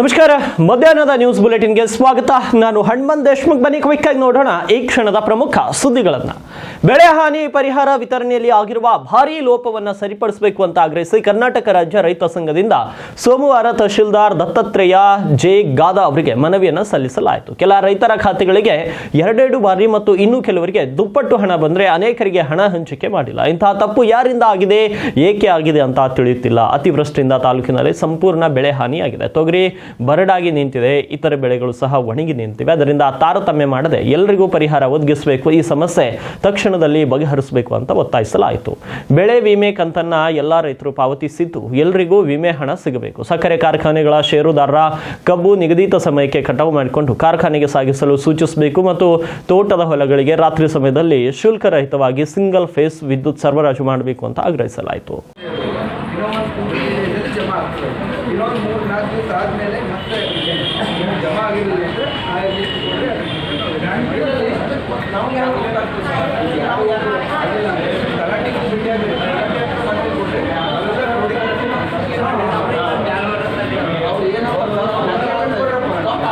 ನಮಸ್ಕಾರ, ಮಧ್ಯಾಹ್ನದ ನ್ಯೂಸ್ ಬುಲೆಟಿನ್ಗೆ ಸ್ವಾಗತ. ನಾನು ಹಣ್ಮನ್ ದೇಶ್ಮುಖ್, ಬನ್ನಿ ಕ್ವಿಕ್ ಆಗಿ ನೋಡೋಣ ಈ ಕ್ಷಣದ ಪ್ರಮುಖ ಸುದ್ದಿಗಳನ್ನ. ಬೆಳೆ ಹಾನಿ ಪರಿಹಾರ ವಿತರಣೆಯಲ್ಲಿ ಆಗಿರುವ ಭಾರೀ ಲೋಪವನ್ನು ಸರಿಪಡಿಸಬೇಕು ಅಂತ ಆಗ್ರಹಿಸಿ ಕರ್ನಾಟಕ ರಾಜ್ಯ ರೈತ ಸಂಘದಿಂದ ಸೋಮವಾರ ತಹಶೀಲ್ದಾರ್ ದತ್ತಾತ್ರೇಯ ಜೆ ಗಾದಾ ಅವರಿಗೆ ಮನವಿಯನ್ನು ಸಲ್ಲಿಸಲಾಯಿತು. ಕೆಲ ರೈತರ ಖಾತೆಗಳಿಗೆ ಎರಡೆರಡು ಬಾರಿ ಮತ್ತು ಇನ್ನೂ ಕೆಲವರಿಗೆ ದುಪ್ಪಟ್ಟು ಹಣ ಬಂದರೆ ಅನೇಕರಿಗೆ ಹಣ ಹಂಚಿಕೆ ಮಾಡಿಲ್ಲ. ಇಂತಹ ತಪ್ಪು ಯಾರಿಂದ ಆಗಿದೆ, ಏಕೆ ಆಗಿದೆ ಅಂತ ತಿಳಿಯುತ್ತಿಲ್ಲ. ಅತಿವೃಷ್ಟಿಯಿಂದ ತಾಲೂಕಿನಲ್ಲಿ ಸಂಪೂರ್ಣ ಬೆಳೆ ಹಾನಿಯಾಗಿದೆ. ತೊಗರಿ ಬರಡಾಗಿ ನಿಂತಿದೆ, ಇತರ ಬೆಳೆಗಳು ಸಹ ಒಣಗಿ ನಿಂತಿವೆ. ಅದರಿಂದ ತಾರತಮ್ಯ ಮಾಡದೆ ಎಲ್ಲರಿಗೂ ಪರಿಹಾರ ಒದಗಿಸಬೇಕು. ಈ ಸಮಸ್ಯೆ ತಕ್ಷಣದಲ್ಲಿ ಬಗೆಹರಿಸಬೇಕು ಅಂತ ಒತ್ತಾಯಿಸಲಾಯಿತು. ಬೆಳೆ ವಿಮೆ ಕಂತನ್ನ ಎಲ್ಲ ರೈತರು ಪಾವತಿಸಿದ್ದು ಎಲ್ಲರಿಗೂ ವಿಮೆ ಹಣ ಸಿಗಬೇಕು. ಸಕ್ಕರೆ ಕಾರ್ಖಾನೆಗಳ ಷೇರುದಾರರ ಕಬ್ಬು ನಿಗದಿತ ಸಮಯಕ್ಕೆ ಕಟಾವು ಮಾಡಿಕೊಂಡು ಕಾರ್ಖಾನೆಗೆ ಸಾಗಿಸಲು ಸೂಚಿಸಬೇಕು ಮತ್ತು ತೋಟದ ಹೊಲಗಳಿಗೆ ರಾತ್ರಿ ಸಮಯದಲ್ಲಿ ಶುಲ್ಕರಹಿತವಾಗಿ ಸಿಂಗಲ್ ಫೇಸ್ ವಿದ್ಯುತ್ ಸರಬರಾಜು ಮಾಡಬೇಕು ಅಂತ ಆಗ್ರಹಿಸಲಾಯಿತು ಇನ್ನೊಂದು ಜಮಾ ಆಗ್ತದೆ ಇನ್ನೊಂದು ಮೂರು ನಾಲ್ಕು ದಿವಸ ಆದಮೇಲೆ ಮತ್ತೆ ಜಮಾ ಆಗಿರಲಿಲ್ಲ ಅಂದರೆ ಆ ಲಿಸ್ಟ್ ಕೊಟ್ಟರೆ ನಾವು ಯಾವ ಗೊತ್ತಾಗ್ತದೆ ಯಾವ ಆಗಿಲ್ಲ ತಲಾಟಿಗೆ ಬಿಟ್ಟಿಯಾಗಿ ತಲಾಟಿ ಹತ್ರ ಮತ್ತೆ ಕೊಟ್ಟರೆ ಅದೆಲ್ಲ ನೋಡಿ ಅವ್ರು ಏನೋ ಒಂದು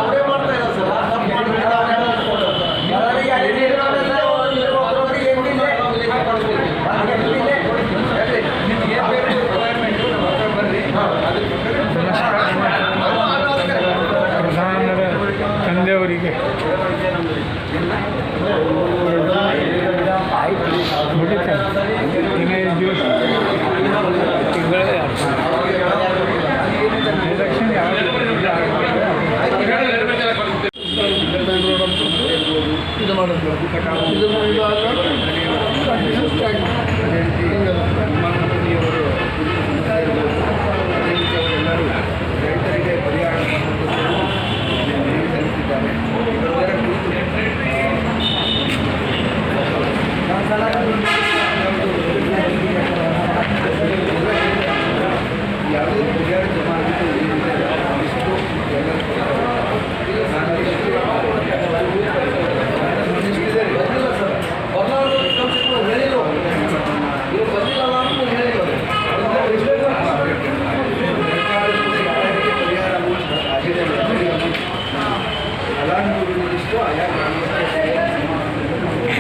ಅವರೇ ಮಾಡ್ತಾ ಇಲ್ಲ ಸರ್ ಪ್ರಧಾನರ ತಂದೆಯವರಿಗೆ ಬಿಡುತ್ತಾರೆ ಹದಿನೈದು ದಿವಸ ತಿಂಗಳೇ ಎಲೆಕ್ಷನ್ ಯಾವ ಇದು ಮಾಡೋದು ಇದು ಎಲ್ಲರೂ ರೈತರಿಗೆ ಪರಿಹಾರ ಸಲ್ಲಿಸಿದ್ದಾರೆ ಯಾವುದೇ ಪರಿಹಾರ ಜಮಾ ಆಗಿದ್ದು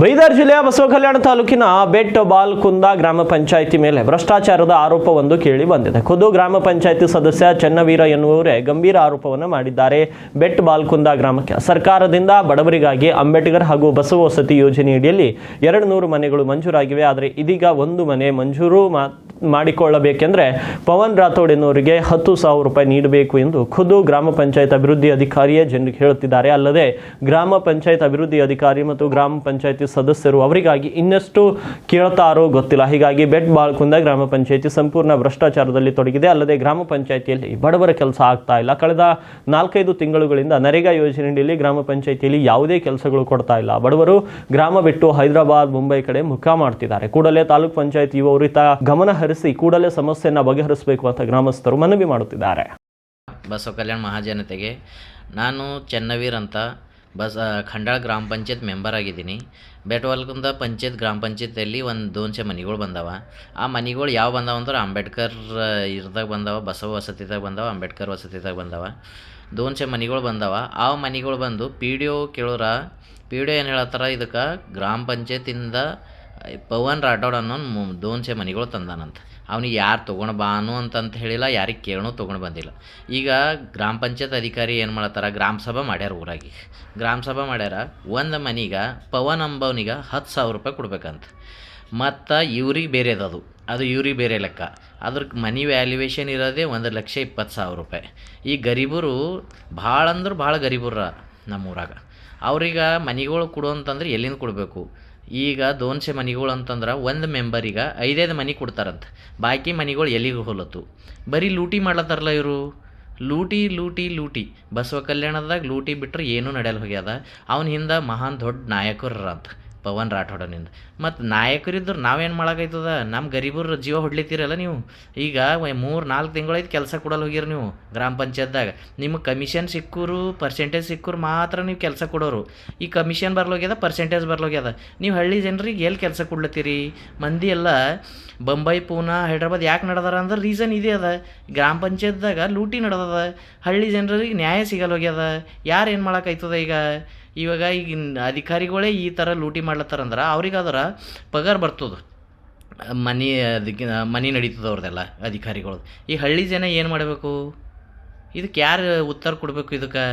ಬೈದಾರ್ ಜಿಲ್ಲೆಯ ಬಸವ ಕಲ್ಯಾಣ ತಾಲೂಕಿನ ಬೆಟ್ ಬಾಲ್ಕುಂದ ಗ್ರಾಮ ಪಂಚಾಯಿತಿ ಮೇಲೆ ಭ್ರಷ್ಟಾಚಾರದ ಆರೋಪವೊಂದು ಕೇಳಿ ಬಂದಿದೆ. ಖುದ್ದು ಗ್ರಾಮ ಪಂಚಾಯಿತಿ ಸದಸ್ಯ ಚನ್ನವೀರ ಎನ್ನುವರೇ ಗಂಭೀರ ಆರೋಪವನ್ನು ಮಾಡಿದ್ದಾರೆ. ಬೆಟ್ ಬಾಲ್ಕುಂದ ಗ್ರಾಮಕ್ಕೆ ಸರ್ಕಾರದಿಂದ ಬಡವರಿಗಾಗಿ ಅಂಬೇಡ್ಕರ್ ಹಾಗೂ ಬಸವ ವಸತಿ ಯೋಜನೆಯಡಿಯಲ್ಲಿ ಎರಡು ನೂರು ಮನೆಗಳು ಮಂಜೂರಾಗಿವೆ. ಆದರೆ ಇದೀಗ ಒಂದು ಮನೆ ಮಂಜೂರು ಮಾಡಿಕೊಳ್ಳಬೇಕೆಂದ್ರೆ ಪವನ್ ರಾಥೋಡ್ ಎನ್ನುವರಿಗೆ ಹತ್ತು ಸಾವಿರ ರೂಪಾಯಿ ನೀಡಬೇಕು ಎಂದು ಖುದ್ದು ಗ್ರಾಮ ಪಂಚಾಯತ್ ಅಭಿವೃದ್ಧಿ ಅಧಿಕಾರಿಯೇ ಜನರಿಗೆ ಹೇಳುತ್ತಿದ್ದಾರೆ. ಅಲ್ಲದೆ ಗ್ರಾಮ ಪಂಚಾಯತ್ ಅಭಿವೃದ್ಧಿ ಅಧಿಕಾರಿ ಮತ್ತು ಗ್ರಾಮ ಪಂಚಾಯತಿ ಸದಸ್ಯರು ಅವರಿಗಾಗಿ ಇನ್ನಷ್ಟು ಕೇಳ್ತಾರೋ ಗೊತ್ತಿಲ್ಲ. ಹೀಗಾಗಿ ಬೆಟ್ ಬಾಳ್ಕುಂದ ಗ್ರಾಮ ಪಂಚಾಯತಿ ಸಂಪೂರ್ಣ ಭ್ರಷ್ಟಾಚಾರದಲ್ಲಿ ತೊಡಗಿದೆ. ಅಲ್ಲದೆ ಗ್ರಾಮ ಪಂಚಾಯತಿಯಲ್ಲಿ ಬಡವರ ಕೆಲಸ ಆಗ್ತಾ ಇಲ್ಲ. ಕಳೆದ ನಾಲ್ಕೈದು ತಿಂಗಳುಗಳಿಂದ ನರೇಗಾ ಯೋಜನೆಯಲ್ಲಿ ಗ್ರಾಮ ಪಂಚಾಯತಿಯಲ್ಲಿ ಯಾವುದೇ ಕೆಲಸಗಳು ಕೊಡ್ತಾ ಇಲ್ಲ. ಬಡವರು ಗ್ರಾಮ ಬಿಟ್ಟು ಹೈದರಾಬಾದ್, ಮುಂಬೈ ಕಡೆ ಮುಖ ಮಾಡ್ತಿದ್ದಾರೆ. ಕೂಡಲೇ ತಾಲೂಕ್ ಪಂಚಾಯತ್ ಇವರು ಇತ್ತ ಗಮನ ಹರಿಸಿ ಕೂಡಲೇ ಸಮಸ್ಯೆಯನ್ನು ಬಗೆಹರಿಸಬೇಕು ಅಂತ ಗ್ರಾಮಸ್ಥರು ಮನವಿ ಮಾಡುತ್ತಿದ್ದಾರೆ. ಬಸವ ಕಲ್ಯಾಣ ಮಹಾಜನತೆಗೆ ನಾನು ಚೆನ್ನವೀರ್ ಅಂತ ಬಸ್ ಖಂಡಾಳ ಗ್ರಾಮ ಪಂಚಾಯತ್ ಮೆಂಬರ್ ಆಗಿದ್ದೀನಿ. ಬೆಟ್ವಲ್ಕುಂದ ಪಂಚಾಯತ್ ಗ್ರಾಮ ಪಂಚಾಯತಿಯಲ್ಲಿ ಒಂದು ದೋನ್ಸೆ ಮನೆಗಳು ಬಂದವ. ಆ ಮನೆಗಳು ಯಾವ ಬಂದಾವ ಅಂದ್ರೆ ಅಂಬೇಡ್ಕರ್ ಇರ್ದಾಗ ಬಂದವ, ಬಸವ ವಸತಿದಾಗ ಬಂದವ, ಅಂಬೇಡ್ಕರ್ ವಸತಿದಾಗ ಬಂದವ. ದೋನ್ಸೆ ಮನೆಗಳು ಬಂದವ. ಆ ಮನೆಗಳು ಬಂದು ಪಿ ಡಿ ಒ ಕೇಳೋರ, ಪಿ ಡಿ ಒ ಏನು ಹೇಳತ್ತಾರ, ಇದಕ್ಕೆ ಗ್ರಾಮ ಪಂಚಾಯತಿಂದ ಪವನ್ ರಾಠೋಡ್ ಅನ್ನೋನು ದೋನ್ಸೆ ಮನೆಗಳು ತಂದಾನಂತ. ಅವ್ನಿಗೆ ಯಾರು ತೊಗೊಂಡು ಬಾನು ಅಂತಂತ ಹೇಳಿಲ್ಲ, ಯಾರಿಗೆ ಕೇಳೋ ತೊಗೊಂಡು ಬಂದಿಲ್ಲ. ಈಗ ಗ್ರಾಮ ಪಂಚಾಯತ್ ಅಧಿಕಾರಿ ಏನು ಮಾಡತ್ತಾರ, ಗ್ರಾಮ ಸಭಾ ಮಾಡ್ಯಾರ ಊರಾಗಿ ಗ್ರಾಮ ಸಭಾ ಮಾಡ್ಯಾರ, ಒಂದು ಮನೆಗೆ ಪವನ್ ಅಂಬವನಿಗೆ ಹತ್ತು ಸಾವಿರ ರೂಪಾಯಿ ಕೊಡ್ಬೇಕಂತ. ಮತ್ತು ಇವ್ರಿಗೆ ಬೇರೆ ಅದು ಅದು. ಇವ್ರಿಗೆ ಬೇರೆ ಲೆಕ್ಕ. ಅದ್ರ ಮನಿ ವ್ಯಾಲ್ಯೂಯೇಷನ್ ಇರೋದೇ ಒಂದು ಲಕ್ಷ ಇಪ್ಪತ್ತು ಸಾವಿರ ರೂಪಾಯಿ. ಈ ಗರೀಬರು ಭಾಳ ಅಂದ್ರೆ ಭಾಳ ಗರೀಬರ ನಮ್ಮೂರಾಗ. ಅವ್ರಿಗೆ ಮನೆಗಳು ಕೊಡು ಅಂತಂದ್ರೆ ಎಲ್ಲಿಂದ ಕೊಡಬೇಕು? ಈಗ ದೋನ್ಸೆ ಮನೆಗಳು ಅಂತಂದ್ರೆ ಒಂದು ಮೆಂಬರಿಗೆ ಐದೈದು ಮನೆ ಕೊಡ್ತಾರಂತೆ. ಬಾಕಿ ಮನೆಗಳು ಎಲ್ಲಿಗೆ ಹೋಲತ್ತು? ಬರೀ ಲೂಟಿ ಮಾಡ್ಲತ್ತಾರಲ್ಲ ಇವರು? ಲೂಟಿ ಲೂಟಿ ಲೂಟಿ. ಬಸವ ಕಲ್ಯಾಣದಾಗ ಲೂಟಿ ಬಿಟ್ಟರೆ ಏನೂ ನಡೆಯಲ್ಲ ಹೋಗ್ಯದ ಅವನ ಹಿಂದೆ ಮಹಾನ್ ದೊಡ್ಡ ನಾಯಕರ ಅಂತ. ಪವನ್ ರಾಠೋಡನಿಂದ ಮತ್ತು ನಾಯಕರಿದ್ದರು ನಾವೇನು ಮಾಡೋಕ್ಕಾಯ್ತದ ನಮ್ಮ ಗರೀಬರು ಜೀವ ಹೊಡ್ಲಿತ್ತೀರಲ್ಲ ನೀವು? ಈಗ ಮೂರು, ನಾಲ್ಕು ತಿಂಗಳೈದು ಕೆಲಸ ಕೊಡಲು ಹೋಗಿರಿ ನೀವು ಗ್ರಾಮ ಪಂಚಾಯತ್ದಾಗ. ನಿಮಗೆ ಕಮಿಷನ್ ಸಿಕ್ಕೂರು, ಪರ್ಸೆಂಟೇಜ್ ಸಿಕ್ಕೂರು ಮಾತ್ರ ನೀವು ಕೆಲಸ ಕೊಡೋರು. ಈ ಕಮಿಷನ್ ಬರ್ಲೋಗ್ಯದ, ಪರ್ಸೆಂಟೇಜ್ ಬರ್ಲೋಗ್ಯದ. ನೀವು ಹಳ್ಳಿ ಜನರಿಗೆ ಎಲ್ಲಿ ಕೆಲಸ ಕೊಡ್ಲತ್ತೀರಿ? ಮಂದಿ ಎಲ್ಲ ಬೊಂಬೈ, ಪೂನಾ, ಹೈದ್ರಾಬಾದ್ ಯಾಕೆ ನಡೆದಾರ ಅಂದ್ರೆ ರೀಸನ್ ಇದೇ ಅದ. ಗ್ರಾಮ ಪಂಚಾಯತ್ದಾಗ ಲೂಟಿ ನಡೆದದ. ಹಳ್ಳಿ ಜನರಿಗೆ ನ್ಯಾಯ ಸಿಗಲ್ಲ ಹೋಗ್ಯದ. ಯಾರು ಏನು ಮಾಡೋಕ್ಕಾಯ್ತದ ಈಗ? ಇವಾಗ ಈಗ ಅಧಿಕಾರಿಗಳೇ ಈ ಥರ ಲೂಟಿ ಮಾಡ್ಲತ್ತಾರಂದ್ರೆ ಅವ್ರಿಗಾದ್ರೆ ಪಗಾರ ಬರ್ತದ. ಮನೆ ಅದಕ್ಕೆ ಮನೆ ನಡೀತದೆ ಅವ್ರದ್ದೆಲ್ಲ ಅಧಿಕಾರಿಗಳು. ಈ ಹಳ್ಳಿ ಜನ ಏನು ಮಾಡಬೇಕು? ಇದಕ್ಕೆ ಯಾರು ಉತ್ತರ ಕೊಡಬೇಕು ಇದಕ್ಕೆ?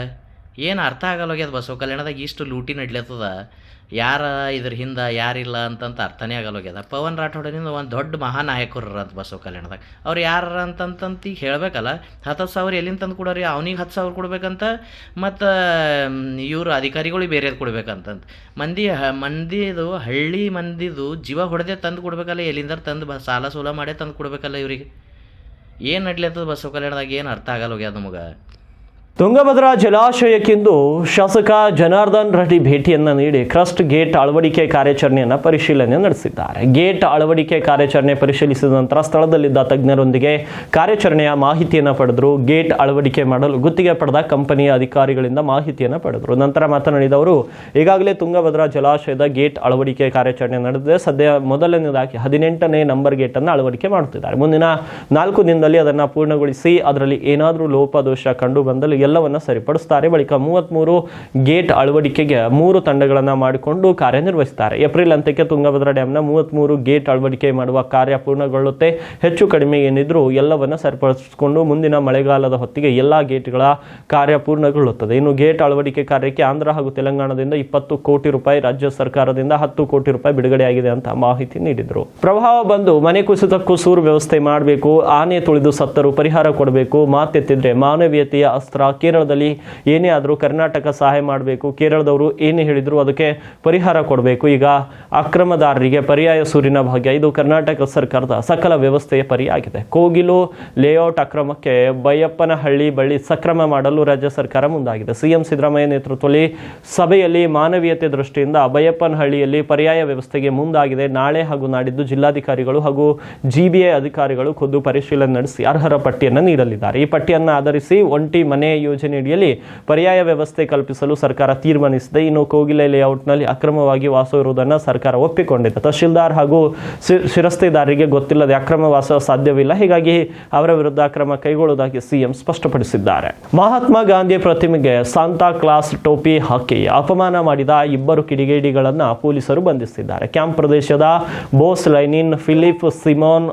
ಏನು ಅರ್ಥ ಆಗಲ್ಲ ಹೋಗ್ಯದ ಬಸವ ಕಲ್ಯಾಣದಾಗ ಇಷ್ಟು ಲೂಟಿ ನಡ್ಲತ್ತದ. ಯಾರ ಇದ್ರ ಹಿಂದೆ ಯಾರಿಲ್ಲ ಅಂತಂತ ಅರ್ಥನೇ ಆಗಲ್ಲ ಹೋಗ್ಯದ. ಪವನ್ ರಾಠೋಡನಿಂದ ಒಂದು ದೊಡ್ಡ ಮಹಾನಾಯಕರು ಅಂತ ಬಸವ ಕಲ್ಯಾಣದಾಗ. ಅವ್ರು ಯಾರ ಅಂತಂತಂತ ಈಗ ಹೇಳಬೇಕಲ್ಲ ಹತ್ತು ಸಾವಿರ ಎಲ್ಲಿಂದ ತಂದು ಕೊಡೋರಿ, ಅವ್ನಿಗೆ ಹತ್ತು ಸಾವಿರ ಕೊಡ್ಬೇಕಂತ, ಮತ್ತು ಇವರು ಅಧಿಕಾರಿಗಳಿಗೆ ಬೇರೆದು ಕೊಡ್ಬೇಕಂತಂತ ಮಂದಿ ಹ, ಮಂದಿದು, ಹಳ್ಳಿ ಮಂದಿದು ಜೀವ ಹೊಡೆದೇ ತಂದು ಕೊಡ್ಬೇಕಲ್ಲ ಎಲ್ಲಿಂದ ತಂದು ಬ, ಸಾಲ ಸೂಲ ಮಾಡೇ ತಂದು ಕೊಡ್ಬೇಕಲ್ಲ ಇವರಿಗೆ. ಏನು ನಡ್ಲತ್ತದ ಬಸವ ಕಲ್ಯಾಣದಾಗ, ಏನು ಅರ್ಥ ಆಗಲ್ಲ ಹೋಗ್ಯದ ನಮಗೆ. ತುಂಗಭದ್ರಾ ಜಲಾಶಯಕ್ಕಿಂದು ಶಾಸಕ ಜನಾರ್ದನ್ ರೆಡ್ಡಿ ಭೇಟಿಯನ್ನು ನೀಡಿ ಕ್ರಸ್ಟ್ ಗೇಟ್ ಅಳವಡಿಕೆ ಕಾರ್ಯಾಚರಣೆಯನ್ನು ಪರಿಶೀಲನೆ ನಡೆಸಿದ್ದಾರೆ. ಗೇಟ್ ಅಳವಡಿಕೆ ಕಾರ್ಯಾಚರಣೆ ಪರಿಶೀಲಿಸಿದ ನಂತರ ಸ್ಥಳದಲ್ಲಿದ್ದ ತಜ್ಞರೊಂದಿಗೆ ಕಾರ್ಯಾಚರಣೆಯ ಮಾಹಿತಿಯನ್ನು ಪಡೆದರು. ಗೇಟ್ ಅಳವಡಿಕೆ ಮಾಡಲು ಗುತ್ತಿಗೆ ಪಡೆದ ಕಂಪನಿಯ ಅಧಿಕಾರಿಗಳಿಂದ ಮಾಹಿತಿಯನ್ನು ಪಡೆದರು. ನಂತರ ಮಾತನಾಡಿದ ಅವರು, ಈಗಾಗಲೇ ತುಂಗಭದ್ರಾ ಜಲಾಶಯದ ಗೇಟ್ ಅಳವಡಿಕೆ ಕಾರ್ಯಾಚರಣೆ ನಡೆದಿದೆ. ಸದ್ಯ ಮೊದಲನೇದಾಗಿ ಹದಿನೆಂಟನೇ ನಂಬರ್ ಅನ್ನು ಅಳವಡಿಕೆ ಮಾಡುತ್ತಿದ್ದಾರೆ. ಮುಂದಿನ ನಾಲ್ಕು ದಿನದಲ್ಲಿ ಅದನ್ನು ಪೂರ್ಣಗೊಳಿಸಿ, ಅದರಲ್ಲಿ ಏನಾದರೂ ಲೋಪದೋಷ ಕಂಡು ಬಂದಲ್ಲಿ ಎಲ್ಲವನ್ನ ಸರಿಪಡಿಸ್ತಾರೆ. ಬಳಿಕ ಮೂವತ್ತ್ಮೂರು ಗೇಟ್ ಅಳವಡಿಕೆಗೆ ಮೂರು ತಂಡಗಳನ್ನು ಮಾಡಿಕೊಂಡು ಕಾರ್ಯನಿರ್ವಹಿಸುತ್ತಾರೆ ಏಪ್ರಿಲ್ ಅಂತ್ಯಕ್ಕೆ ತುಂಗಭದ್ರಾ ಡ್ಯಾಮ್ನ ಮೂವತ್ತ್ಮೂರು ಗೇಟ್ ಅಳವಡಿಕೆ ಮಾಡುವ ಕಾರ್ಯ ಪೂರ್ಣಗೊಳ್ಳುತ್ತೆ. ಹೆಚ್ಚು ಕಡಿಮೆ ಏನಿದ್ರೂ ಎಲ್ಲವನ್ನ ಸರಿಪಡಿಸಿಕೊಂಡು ಮುಂದಿನ ಮಳೆಗಾಲದ ಹೊತ್ತಿಗೆ ಎಲ್ಲ ಗೇಟ್ಗಳ ಕಾರ್ಯ ಪೂರ್ಣಗೊಳ್ಳುತ್ತದೆ. ಇನ್ನು ಗೇಟ್ ಅಳವಡಿಕೆ ಕಾರ್ಯಕ್ಕೆ ಆಂಧ್ರ ಹಾಗೂ ತೆಲಂಗಾಣದಿಂದ ಇಪ್ಪತ್ತು ಕೋಟಿ ರೂಪಾಯಿ, ರಾಜ್ಯ ಸರ್ಕಾರದಿಂದ ಹತ್ತು ಕೋಟಿ ರೂಪಾಯಿ ಬಿಡುಗಡೆಯಾಗಿದೆ ಅಂತ ಮಾಹಿತಿ ನೀಡಿದರು. ಪ್ರಭಾವ ಬಂದು ಮನೆ ಕುಸಿತಕ್ಕೂ ಸೂರು ವ್ಯವಸ್ಥೆ ಮಾಡಬೇಕು, ಆನೆ ತುಳಿದು ಸತ್ತರು ಪರಿಹಾರ ಕೊಡಬೇಕು, ಮಾತೆತ್ತಿದ್ರೆ ಮಾನವೀಯತೆಯ ಅಸ್ತ್ರ ಕೇರಳದಲ್ಲಿ ಏನೇ ಆದರೂ ಕರ್ನಾಟಕ ಸಹಾಯ ಮಾಡಬೇಕು. ಕೇರಳದವರು ಏನೇ ಹೇಳಿದರೂ ಅದಕ್ಕೆ ಪರಿಹಾರ ಕೊಡಬೇಕು. ಈಗ ಅಕ್ರಮದಾರರಿಗೆ ಪರ್ಯಾಯ ಸೂರಿನ ಭಾಗ್ಯ. ಇದು ಕರ್ನಾಟಕ ಸರ್ಕಾರದ ಸಕಲ ವ್ಯವಸ್ಥೆಯ ಪರಿಯಾಗಿದೆ ಕೋಗಿಲು ಲೇಔಟ್ ಅಕ್ರಮಕ್ಕೆ ಬೈಯಪ್ಪನಹಳ್ಳಿ ಬಳಿ ಸಕ್ರಮ ಮಾಡಲು ರಾಜ್ಯ ಸರ್ಕಾರ ಮುಂದಾಗಿದೆ. ಸಿಎಂ ಸಿದ್ದರಾಮಯ್ಯ ನೇತೃತ್ವದಲ್ಲಿ ಸಭೆಯಲ್ಲಿ ಮಾನವೀಯತೆ ದೃಷ್ಟಿಯಿಂದ ಬೈಯಪ್ಪನಹಳ್ಳಿಯಲ್ಲಿ ಪರ್ಯಾಯ ವ್ಯವಸ್ಥೆಗೆ ಮುಂದಾಗಿದೆ. ನಾಳೆ ಹಾಗೂ ನಾಡಿದ್ದು ಜಿಲ್ಲಾಧಿಕಾರಿಗಳು ಹಾಗೂ ಜಿಬಿಐ ಅಧಿಕಾರಿಗಳು ಖುದ್ದು ಪರಿಶೀಲನೆ ನಡೆಸಿ ಅರ್ಹರ ಪಟ್ಟಿಯನ್ನು ನೀಡಲಿದ್ದಾರೆ. ಈ ಪಟ್ಟಿಯನ್ನು ಆಧರಿಸಿ ಒಂಟಿ ಮನೆ ಯೋಜನೆಯಡಿಯಲ್ಲಿ ಪರ್ಯಾಯ ವ್ಯವಸ್ಥೆ ಕಲ್ಪಿಸಲು ಸರ್ಕಾರ ತೀರ್ಮಾನಿಸಿದೆ. ಇನ್ನು ಕೋಗಿಲೆ ಲೇಔಟ್ನಲ್ಲಿ ಅಕ್ರಮವಾಗಿ ವಾಸವಿರುವುದನ್ನು ಸರ್ಕಾರ ಒಪ್ಪಿಕೊಂಡಿದೆ. ತಹಶೀಲ್ದಾರ್ ಹಾಗೂ ಶಿರಸ್ತೆದಾರರಿಗೆ ಗೊತ್ತಿಲ್ಲದೆ ಅಕ್ರಮ ವಾಸ ಸಾಧ್ಯವಿಲ್ಲ. ಹೀಗಾಗಿ ಅವರ ವಿರುದ್ಧ ಅಕ್ರಮ ಕೈಗೊಳ್ಳುವುದಾಗಿ ಸಿಎಂ ಸ್ಪಷ್ಟಪಡಿಸಿದ್ದಾರೆ. ಮಹಾತ್ಮ ಗಾಂಧಿ ಪ್ರತಿಮೆಗೆ ಸಾಂತಾ ಕ್ಲಾಸ್ ಟೋಪಿ ಹಾಕಿ ಅಪಮಾನ ಮಾಡಿದ ಇಬ್ಬರು ಕಿಡಿಗೇಡಿಗಳನ್ನು ಪೊಲೀಸರು ಬಂಧಿಸಿದ್ದಾರೆ. ಕ್ಯಾಂಪ್ ಪ್ರದೇಶದ ಬೋಸ್ ಲೈನಿನ್ ಫಿಲಿಪ್ ಸಿಮೋನ್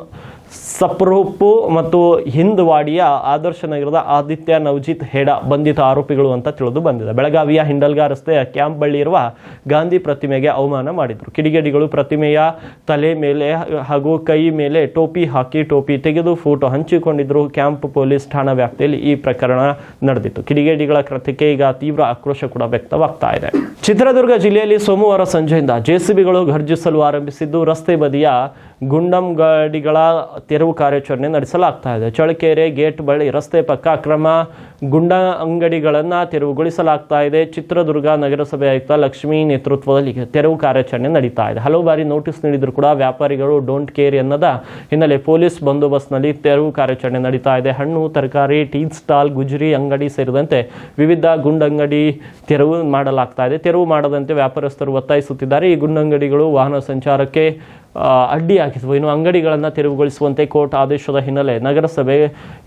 ಸಪ್ರೂಪು ಮತ್ತು ಹಿಂದ್ವಾಡಿಯ ಆದರ್ಶ ನಗರದ ಆದಿತ್ಯ ನವಜಿತ್ ಹೇಡ ಬಂಧಿತ ಆರೋಪಿಗಳು ಅಂತ ತಿಳಿದು ಬಂದಿದೆ. ಬೆಳಗಾವಿಯ ಹಿಂಡಲ್ಗಾ ರಸ್ತೆಯ ಕ್ಯಾಂಪ್ ಬಳಿ ಇರುವ ಗಾಂಧಿ ಪ್ರತಿಮೆಗೆ ಅವಮಾನ ಮಾಡಿದರು. ಕಿಡಿಗೇಡಿಗಳು ಪ್ರತಿಮೆಯ ತಲೆ ಮೇಲೆ ಹಾಗೂ ಕೈ ಮೇಲೆ ಟೋಪಿ ಹಾಕಿ ಟೋಪಿ ತೆಗೆದು ಫೋಟೋ ಹಂಚಿಕೊಂಡಿದ್ದರು ಕ್ಯಾಂಪ್ ಪೊಲೀಸ್ ಠಾಣಾ ವ್ಯಾಪ್ತಿಯಲ್ಲಿ ಈ ಪ್ರಕರಣ ನಡೆದಿತ್ತು. ಕಿಡಿಗೇಡಿಗಳ ಕೃತ್ಯಕ್ಕೆ ಈಗ ತೀವ್ರ ಆಕ್ರೋಶ ಕೂಡ ವ್ಯಕ್ತವಾಗ್ತಾ ಇದೆ. ಚಿತ್ರದುರ್ಗ ಜಿಲ್ಲೆಯಲ್ಲಿ ಸೋಮವಾರ ಸಂಜೆಯಿಂದ ಜೆಸಿಬಿಗಳು ಘರ್ಜಿಸಲು ಆರಂಭಿಸಿದ್ದು, ರಸ್ತೆ ಬದಿಯ ಗುಂಡಂ ಗಾಡಿಗಳ ತೆರವು ಕಾರ್ಯಾಚರಣೆ ನಡೆಸಲಾಗ್ತಾ ಇದೆ. ಚಳಕೆರೆ ಗೇಟ್ ಬಳಿ ರಸ್ತೆ ಪಕ್ಕ ಅಕ್ರಮ ಗುಂಡ ಅಂಗಡಿಗಳನ್ನು ತೆರವುಗೊಳಿಸಲಾಗ್ತಾ ಇದೆ. ಚಿತ್ರದುರ್ಗ ನಗರಸಭೆ ಆಯುಕ್ತ ಲಕ್ಷ್ಮೀ ನೇತೃತ್ವದಲ್ಲಿ ತೆರವು ಕಾರ್ಯಾಚರಣೆ ನಡೀತಾ ಇದೆ. ಹಲವು ಬಾರಿ ನೋಟಿಸ್ ನೀಡಿದರೂ ಕೂಡ ವ್ಯಾಪಾರಿಗಳು ಡೋಂಟ್ ಕೇರ್ ಎನ್ನದ ಹಿನ್ನೆಲೆ ಪೊಲೀಸ್ ಬಂದೋಬಸ್ತ್ನಲ್ಲಿ ತೆರವು ಕಾರ್ಯಾಚರಣೆ ನಡೀತಾ ಇದೆ. ಹಣ್ಣು, ತರಕಾರಿ ಟೀ ಸ್ಟಾಲ್, ಗುಜರಿ, ಅಂಗಡಿ ಸೇರಿದಂತೆ ವಿವಿಧ ಗುಂಡಂಗಡಿ ತೆರವು ಮಾಡಲಾಗ್ತಾ ಇದೆ. ತೆರವು ಮಾಡದಂತೆ ವ್ಯಾಪಾರಸ್ಥರು ಒತ್ತಾಯಿಸುತ್ತಿದ್ದಾರೆ. ಈ ಗುಂಡಂಗಡಿಗಳು ವಾಹನ ಸಂಚಾರಕ್ಕೆ ಅಡ್ಡಿಯಾಗಿದ್ವು ಇನ್ನು ಅಂಗಡಿಗಳನ್ನು ತೆರವುಗೊಳಿಸುವಂತೆ ಕೋರ್ಟ್ ಆದೇಶದ ಹಿನ್ನೆಲೆ ನಗರಸಭೆ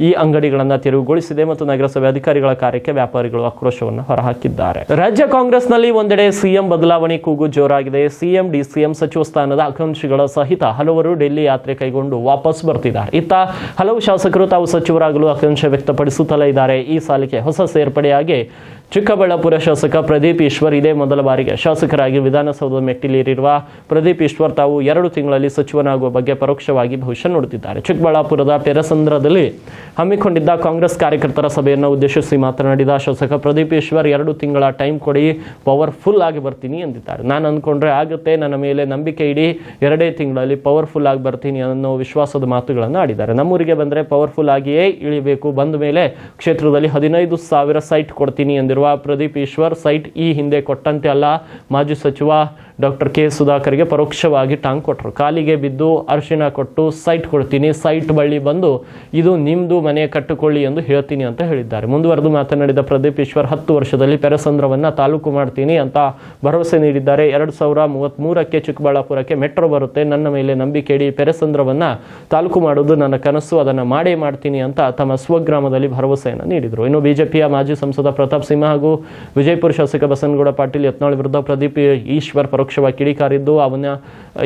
ಈ ಅಂಗಡಿಗಳನ್ನು ತೆರವುಗೊಳಿಸಿದೆ ಮತ್ತು ನಗರಸಭೆ ಅಧಿಕಾರಿಗಳ ಕಾರ್ಯಕ್ಕೆ ವ್ಯಾಪಾರಿಗಳು ಆಕ್ರೋಶವನ್ನು ಹೊರಹಾಕಿದ್ದಾರೆ. ರಾಜ್ಯ ಕಾಂಗ್ರೆಸ್ನಲ್ಲಿ ಒಂದೆಡೆ ಸಿಎಂ ಬದಲಾವಣೆ ಕೂಗು ಜೋರಾಗಿದೆ. ಸಿಎಂ, ಡಿಸಿಎಂ ಸಚಿವ ಸ್ಥಾನದ ಆಕಾಂಕ್ಷಿಗಳ ಸಹಿತ ಹಲವರು ಡೆಲ್ಲಿ ಯಾತ್ರೆ ಕೈಗೊಂಡು ವಾಪಸ್ ಬರ್ತಿದ್ದಾರೆ. ಇತ್ತ ಹಲವು ಶಾಸಕರು ತಾವು ಸಚಿವರಾಗಲು ಆಕಾಂಕ್ಷೆ ವ್ಯಕ್ತಪಡಿಸುತ್ತಲೇ ಇದ್ದಾರೆ. ಈ ಸಾಲಿಗೆ ಹೊಸ ಸೇರ್ಪಡೆಯಾಗಿ ಚಿಕ್ಕಬಳ್ಳಾಪುರ ಶಾಸಕ ಪ್ರದೀಪ್ ಈಶ್ವರ್ ಇದೇ ಮೊದಲ ಬಾರಿಗೆ ಶಾಸಕರಾಗಿ ವಿಧಾನಸೌಧದ ಮೆಟ್ಟಿಲೇರಿರುವ ಪ್ರದೀಪ್ ಈಶ್ವರ್ ತಾವು ಎರಡು ತಿಂಗಳಲ್ಲಿ ಸಚಿವನಾಗುವ ಬಗ್ಗೆ ಪರೋಕ್ಷವಾಗಿ ಭವಿಷ್ಯ ನೋಡುತ್ತಿದ್ದಾರೆ. ಚಿಕ್ಕಬಳ್ಳಾಪುರದ ಪೆರಸಂದ್ರದಲ್ಲಿ ಹಮ್ಮಿಕೊಂಡಿದ್ದ ಕಾಂಗ್ರೆಸ್ ಕಾರ್ಯಕರ್ತರ ಸಭೆಯನ್ನು ಉದ್ದೇಶಿಸಿ ಮಾತನಾಡಿದ ಶಾಸಕ ಪ್ರದೀಪ್ ಈಶ್ವರ್, ಎರಡು ತಿಂಗಳ ಟೈಮ್ ಕೊಡಿ, ಪವರ್ಫುಲ್ ಆಗಿ ಬರ್ತೀನಿ ಎಂದಿದ್ದಾರೆ. ನಾನು ಅಂದ್ಕೊಂಡ್ರೆ ಆಗುತ್ತೆ, ನನ್ನ ಮೇಲೆ ನಂಬಿಕೆ ಇಡಿ, ಎರಡೇ ತಿಂಗಳಲ್ಲಿ ಪವರ್ಫುಲ್ ಆಗಿ ಬರ್ತೀನಿ ಅನ್ನೋ ವಿಶ್ವಾಸದ ಮಾತುಗಳನ್ನು ಆಡಿದ್ದಾರೆ. ನಮ್ಮೂರಿಗೆ ಬಂದರೆ ಪವರ್ಫುಲ್ ಆಗಿಯೇ ಇಳಿಬೇಕು. ಬಂದ ಮೇಲೆ ಕ್ಷೇತ್ರದಲ್ಲಿ ಹದಿನೈದು ಸಾವಿರ ಸೈಟ್ ಕೊಡ್ತೀನಿ ಎಂದಿರುವ ಪ್ರದೀಪ್ ಈಶ್ವರ್, ಸೈಟ್ ಈ ಹಿಂದೆ ಕೊಟ್ಟಂತೆ ಅಲ್ಲ. ಮಾಜಿ ಸಚಿವ ಡಾಕ್ಟರ್ ಕೆ ಸುಧಾಕರ್ಗೆ ಪರೋಕ್ಷವಾಗಿ ಟಾಂಗ್ ಕೊಟ್ಟರು. ಕಾಲಿಗೆ ಬಿದ್ದು ಅರಿಶಿಣ ಕೊಟ್ಟು ಸೈಟ್ ಕೊಡ್ತೀನಿ, ಸೈಟ್ ಬಳ್ಳಿ ಬಂದು ಇದು ನಿಮ್ಮದು ಮನೆ ಕಟ್ಟಿಕೊಳ್ಳಿ ಎಂದು ಹೇಳ್ತೀನಿ ಅಂತ ಹೇಳಿದ್ದಾರೆ. ಮುಂದುವರೆದು ಮಾತನಾಡಿದ ಪ್ರದೀಪ್ ಈಶ್ವರ್, ಹತ್ತು ವರ್ಷದಲ್ಲಿ ಪೆರಸಂದ್ರವನ್ನು ತಾಲೂಕು ಮಾಡ್ತೀನಿ ಅಂತ ಭರವಸೆ ನೀಡಿದ್ದಾರೆ. ಎರಡು ಸಾವಿರ ಮೂವತ್ತ್ಮೂರಕ್ಕೆ ಚಿಕ್ಕಬಳ್ಳಾಪುರಕ್ಕೆ ಮೆಟ್ರೋ ಬರುತ್ತೆ. ನನ್ನ ಮೇಲೆ ನಂಬಿಕೆ ಇಡಿ, ಪೆರಸಂದ್ರವನ್ನು ತಾಲೂಕು ಮಾಡೋದು ನನ್ನ ಕನಸು, ಅದನ್ನು ಮಾಡೇ ಮಾಡ್ತೀನಿ ಅಂತ ತಮ್ಮ ಸ್ವಗ್ರಾಮದಲ್ಲಿ ಭರವಸೆಯನ್ನು ನೀಡಿದರು. ಇನ್ನು ಬಿಜೆಪಿಯ ಮಾಜಿ ಸಂಸದ ಪ್ರತಾಪ್ ಸಿಂಹ ಹಾಗೂ ವಿಜಯಪುರ ಶಾಸಕ ಬಸನಗೌಡ ಪಾಟೀಲ್, ಯತ್ನಾಳ್ ವಿರುದ್ಧ ಪ್ರದೀಪ್ ಈಶ್ವರ್ ಪರೋಕ್ಷವಾಗಿ ಕಿಡಿಕಾರಿದ್ದು ಅವನ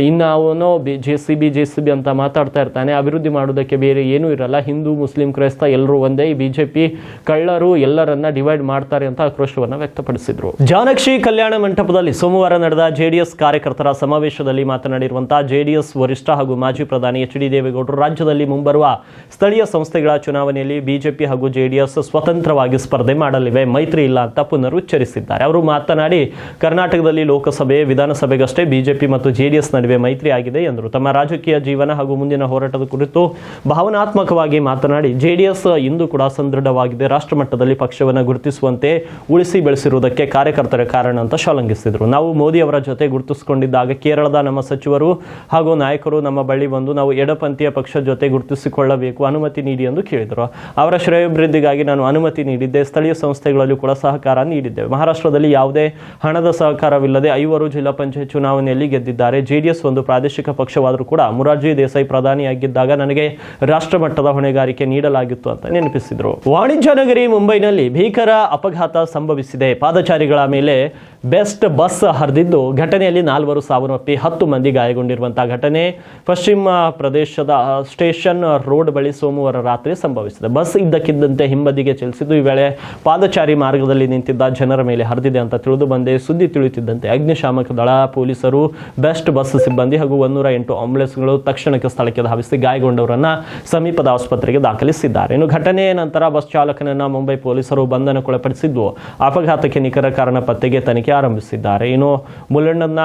ಇನ್ನು ಅವನು B, J C B, J C B ಅಂತ ಮಾತಾಡ್ತಾ ಇರ್ತಾನೆ. ಅಭಿವೃದ್ಧಿ ಮಾಡೋದಕ್ಕೆ ಬೇರೆ ಏನೂ ಇರಲ್ಲ. ಹಿಂದೂ, ಮುಸ್ಲಿಂ, ಕ್ರೈಸ್ತ ಎಲ್ಲರೂ ಒಂದೇ. ಈ ಬಿಜೆಪಿ, ಕಳ್ಳರು ಎಲ್ಲರನ್ನ ಡಿವೈಡ್ ಮಾಡ್ತಾರೆ ಅಂತ ಆಕ್ರೋಶವನ್ನು ವ್ಯಕ್ತಪಡಿಸಿದರು. ಜಾನಕ್ಷಿ ಕಲ್ಯಾಣ ಮಂಟಪದಲ್ಲಿ ಸೋಮವಾರ ನಡೆದ ಜೆಡಿಎಸ್ ಕಾರ್ಯಕರ್ತರ ಸಮಾವೇಶದಲ್ಲಿ ಮಾತನಾಡಿರುವಂತಹ ಜೆಡಿಎಸ್ ವರಿಷ್ಠ ಹಾಗೂ ಮಾಜಿ ಪ್ರಧಾನಿ ಎಚ್ ಡಿ ದೇವೇಗೌಡರು ರಾಜ್ಯದಲ್ಲಿ ಮುಂಬರುವ ಸ್ಥಳೀಯ ಸಂಸ್ಥೆಗಳ ಚುನಾವಣೆಯಲ್ಲಿ ಬಿಜೆಪಿ ಹಾಗೂ ಜೆಡಿಎಸ್ ಸ್ವತಂತ್ರವಾಗಿ ಸ್ಪರ್ಧೆ ಮಾಡಲಿವೆ. ಮೈತ್ರಿ ಇಲ್ಲ ಅಂತ ಪುನರುಚ್ಚರಿಸಿದ್ದಾರೆ. ಅವರು ಮಾತನಾಡಿ, ಕರ್ನಾಟಕದಲ್ಲಿ ಲೋಕಸಭೆ ವಿಧಾನಸಭೆಗಷ್ಟೇ ಬಿಜೆಪಿ ಮತ್ತು ಜೆಡಿಎಸ್ ನಡುವೆ ಮೈತ್ರಿ ಆಗಿದೆ ಎಂದರು. ತಮ್ಮ ರಾಜಕೀಯ ಜೀವನ ಹಾಗೂ ಮುಂದಿನ ಹೋರಾಟದ ಕುರಿತು ಭಾವನಾತ್ಮಕವಾಗಿ ಮಾತನಾಡಿ, ಜೆಡಿಎಸ್ ಇಂದು ಕೂಡ ಸದೃಢವಾಗಿದೆ. ರಾಷ್ಟ್ರ ಮಟ್ಟದಲ್ಲಿ ಪಕ್ಷವನ್ನು ಗುರುತಿಸುವಂತೆ ಉಳಿಸಿ ಬೆಳೆಸಿರುವುದಕ್ಕೆ ಕಾರ್ಯಕರ್ತರ ಕಾರಣ ಅಂತ ಶಾಲಂಗಿಸಿದರು ನಾವು ಮೋದಿ ಅವರ ಜೊತೆ ಗುರುತಿಸಿಕೊಂಡಿದ್ದಾಗ ಕೇರಳದ ನಮ್ಮ ಸಚಿವರು ಹಾಗೂ ನಾಯಕರು ನಮ್ಮ ಬಳಿ ಬಂದು ನಾವು ಎಡಪಂಥೀಯ ಪಕ್ಷದ ಜೊತೆ ಗುರುತಿಸಿಕೊಳ್ಳಬೇಕು, ಅನುಮತಿ ನೀಡಿ ಎಂದು ಕೇಳಿದರು. ಅವರ ಶ್ರೇಯೋಭಿವೃದ್ಧಿಗಾಗಿ ನಾನು ಅನುಮತಿ ನೀಡಿದ್ದೆ. ಸ್ಥಳೀಯ ಸಂಸ್ಥೆಗಳಲ್ಲೂ ಕೂಡ ಸಹಕಾರ ನೀಡಿದ್ದೇವೆ. ಮಹಾರಾಷ್ಟ್ರದಲ್ಲಿ ಯಾವುದೇ ಹಣದ ಸಹಕಾರವಿಲ್ಲದೆ ಐವರು ಜಿಲ್ಲಾ ಪಂಚಾಯತ್ ಚುನಾವಣೆಯಲ್ಲಿ ಗೆದ್ದಿದ್ದಾರೆ. ಜೆಡಿಎಸ್ ಒಂದು ಪ್ರಾದೇಶಿಕ ಪಕ್ಷವಾದರೂ ಕೂಡ ಮುರಾರ್ಜಿ ದೇಸಾಯಿ ಪ್ರಧಾನಿಯಾಗಿದ್ದಾಗ ನನಗೆ ರಾಷ್ಟ್ರ ಮಟ್ಟದ ಹೊಣೆಗಾರಿಕೆ ನೀಡಲಾಗಿತ್ತು ಅಂತ ನೆನಪಿಸಿದರು. ವಾಣಿಜ್ಯ ನಗರಿ ಮುಂಬೈನಲ್ಲಿ ಭೀಕರ ಅಪಘಾತ ಸಂಭವಿಸಿದೆ. ಪಾದಚಾರಿಗಳ ಮೇಲೆ ಬೆಸ್ಟ್ ಬಸ್ ಹರಿದಿದ್ದು ಘಟನೆಯಲ್ಲಿ ನಾಲ್ವರು ಸಾವನ್ನಪ್ಪಿ, ಹತ್ತು ಮಂದಿ ಗಾಯಗೊಂಡಿರುವಂತಹ ಘಟನೆ ಪಶ್ಚಿಮ ಪ್ರದೇಶದ ಸ್ಟೇಷನ್ ರೋಡ್ ಬಳಿ ಸೋಮವಾರ ರಾತ್ರಿ ಸಂಭವಿಸಿದೆ. ಬಸ್ ಇದ್ದಕ್ಕಿದ್ದಂತೆ ಹಿಂಬದಿಗೆ ಚಲಿಸಿದ್ದು. ಈ ವೇಳೆ ಪಾದಚಾರಿ ಮಾರ್ಗದಲ್ಲಿ ನಿಂತಿದ್ದ ಜನರ ಮೇಲೆ ಹರಿದಿದೆ ಅಂತ ತಿಳಿದು ಬಂದೆ. ಸುದ್ದಿ ತಿಳಿಯುತ್ತಿದ್ದಂತೆ ಅಗ್ನಿಶಾಮಕ ದಳ, ಪೊಲೀಸರು, ಬೆಸ್ಟ್ ಬಸ್ ಸಿಬ್ಬಂದಿ ಹಾಗೂ ಒಂದೂರ ಎಂಟು ಆಂಬುಲೆನ್ಸ್ಗಳು ತಕ್ಷಣಕ್ಕೆ ಸ್ಥಳಕ್ಕೆ ಧಾವಿಸಿ ಗಾಯಗೊಂಡವರನ್ನ ಸಮೀಪದ ಆಸ್ಪತ್ರೆಗೆ ದಾಖಲಿಸಿದ್ದಾರೆ. ಇನ್ನು ಘಟನೆಯ ನಂತರ ಬಸ್ ಚಾಲಕನನ್ನ ಮುಂಬೈ ಪೊಲೀಸರು ಬಂಧನಕ್ಕೊಳಪಡಿಸಿದ್ದು. ಅಪಘಾತಕ್ಕೆ ನಿಖರ ಕಾರಣ ಪತ್ತೆಗೆ ತನಿಖೆ ಆರಂಭಿಸಿದ್ದಾರೆ. ಇನ್ನು ಮುಲಂಡನ್ನ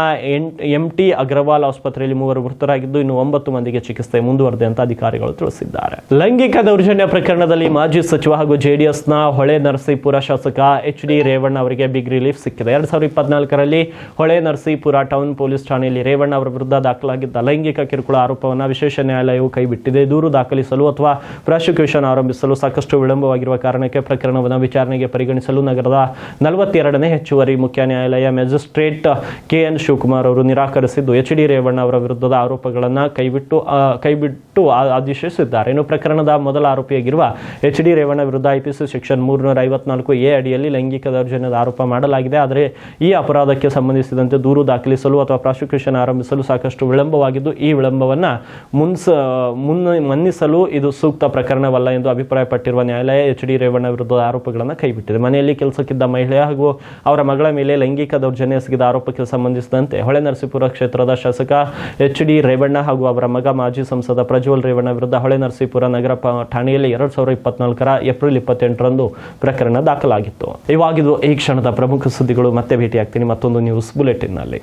ಎಂ ಟಿ ಅಗ್ರವಾಲ್ ಆಸ್ಪತ್ರೆಯಲ್ಲಿ ಮೂವರು ಮೃತರಾಗಿದ್ದು, ಇನ್ನು ಒಂಬತ್ತು ಮಂದಿಗೆ ಚಿಕಿತ್ಸೆ ಮುಂದುವರೆದೆ ಅಂತ ಅಧಿಕಾರಿಗಳು ತಿಳಿಸಿದ್ದಾರೆ. ಲೈಂಗಿಕ ದೌರ್ಜನ್ಯ ಪ್ರಕರಣದಲ್ಲಿ ಮಾಜಿ ಸಚಿವ ಹಾಗೂ ಜೆಡಿಎಸ್ನ ಹೊಳೆ ನರಸೀಪುರ ಶಾಸಕ ಎಚ್ ಡಿ ರೇವಣ್ಣ ಅವರಿಗೆ ಬಿಗ್ ರಿಲೀಫ್ ಸಿಕ್ಕಿದೆ. ಎರಡ್ ಸಾವಿರದ ಇಪ್ಪತ್ನಾಲ್ಕರಲ್ಲಿ ಹೊಳೆ ನರಸೀಪುರ ಟೌನ್ ಪೊಲೀಸ್ ಠಾಣೆಯಲ್ಲಿ ರೇವಣ್ಣ ಅವರ ವಿರುದ್ಧ ದಾಖಲಾಗಿದ್ದ ಲೈಂಗಿಕ ಕಿರುಕುಳ ಆರೋಪವನ್ನು ವಿಶೇಷ ನ್ಯಾಯಾಲಯವು ಕೈಬಿಟ್ಟಿದೆ. ದೂರು ದಾಖಲಿಸಲು ಅಥವಾ ಪ್ರಾಸಿಕ್ಯೂಷನ್ ಆರಂಭಿಸಲು ಸಾಕಷ್ಟು ವಿಳಂಬವಾಗಿರುವ ಕಾರಣಕ್ಕೆ ಪ್ರಕರಣವನ್ನು ವಿಚಾರಣೆಗೆ ಪರಿಗಣಿಸಲು ನಗರದ ನಲವತ್ತೆರಡನೇ ಹೆಚ್ಚುವರಿ ಮುಖ್ಯ ನ್ಯಾಯಾಲಯ ಮ್ಯಾಜಿಸ್ಟ್ರೇಟ್ ಕೆ ಎನ್ ಶಿವಕುಮಾರ್ ಅವರು ನಿರಾಕರಿಸಿದ್ದು. ಎಚ್ ಡಿ ರೇವಣ್ಣ ಅವರ ವಿರುದ್ಧದ ಆರೋಪಗಳನ್ನು ಕೈಬಿಟ್ಟು ಕೈಬಿಟ್ಟು ಆದೇಶಿಸಿದ್ದಾರೆ. ಇನ್ನು ಪ್ರಕರಣದ ಮೊದಲ ಆರೋಪಿಯಾಗಿರುವ ಎಚ್ ಡಿ ರೇವಣ್ಣ ವಿರುದ್ಧ ಐಪಿಸಿ ಸೆಕ್ಷನ್ ಮೂರುನೂರ ಐವತ್ನಾಲ್ಕು ಎ ಅಡಿಯಲ್ಲಿ ಲೈಂಗಿಕ ದೌರ್ಜನ್ಯದ ಆರೋಪ ಮಾಡಲಾಗಿದೆ. ಆದರೆ ಈ ಅಪರಾಧಕ್ಕೆ ಸಂಬಂಧಿಸಿದಂತೆ ದೂರು ದಾಖಲಿಸಲು ಅಥವಾ ಪ್ರಾಸಿಕ್ಯೂಷನ್ ಆರಂಭಿಸಲು ಸಾಕಷ್ಟು ವಿಳಂಬವಾಗಿದ್ದು, ಈ ವಿಳಂಬವನ್ನು ಮುನ್ಸ ಮುನ್ನ ಮನ್ನಿಸಲು ಇದು ಸೂಕ್ತ ಪ್ರಕರಣವಲ್ಲ ಎಂದು ಅಭಿಪ್ರಾಯಪಟ್ಟಿರುವ ನ್ಯಾಯಾಲಯ ಎಚ್ ಡಿ ರೇವಣ್ಣ ವಿರುದ್ಧದ ಆರೋಪಗಳನ್ನು ಕೈಬಿಟ್ಟಿದೆ. ಮನೆಯಲ್ಲಿ ಕೆಲಸಕ್ಕಿದ್ದ ಮಹಿಳೆ ಹಾಗೂ ಅವರ ಮಗಳ ಮೇಲೆ ಲೈಂಗಿಕ ದೌರ್ಜನ್ಯ ಎಸಗಿದ ಆರೋಪಕ್ಕೆ ಸಂಬಂಧಿಸಿದಂತೆ ಹೊಳೆ ನರಸೀಪುರ ಕ್ಷೇತ್ರದ ಶಾಸಕ ಎಚ್ ಡಿ ರೇವಣ್ಣ ಹಾಗೂ ಅವರ ಮಗ ಮಾಜಿ ಸಂಸದ ಪ್ರಜ್ವಲ್ ರೇವಣ್ಣ ವಿರುದ್ಧ ಹೊಳೆ ನರಸೀಪುರ ನಗರ ಠಾಣೆಯಲ್ಲಿ ಎರಡ್ ಸಾವಿರದ ಇಪ್ಪತ್ನಾಲ್ಕರ ಏಪ್ರಿಲ್ ಇಪ್ಪತ್ತೆಂಟರಂದು ಪ್ರಕರಣ ದಾಖಲಾಗಿತ್ತು. ಇವಾಗಿದ್ದು ಈ ಕ್ಷಣದ ಪ್ರಮುಖ ಸುದ್ದಿಗಳು ಮತ್ತೆ ಭೇಟಿಯಾಗ್ತೀನಿ ಮತ್ತೊಂದು ನ್ಯೂಸ್ ಬುಲೆಟಿನ್ನಲ್ಲಿ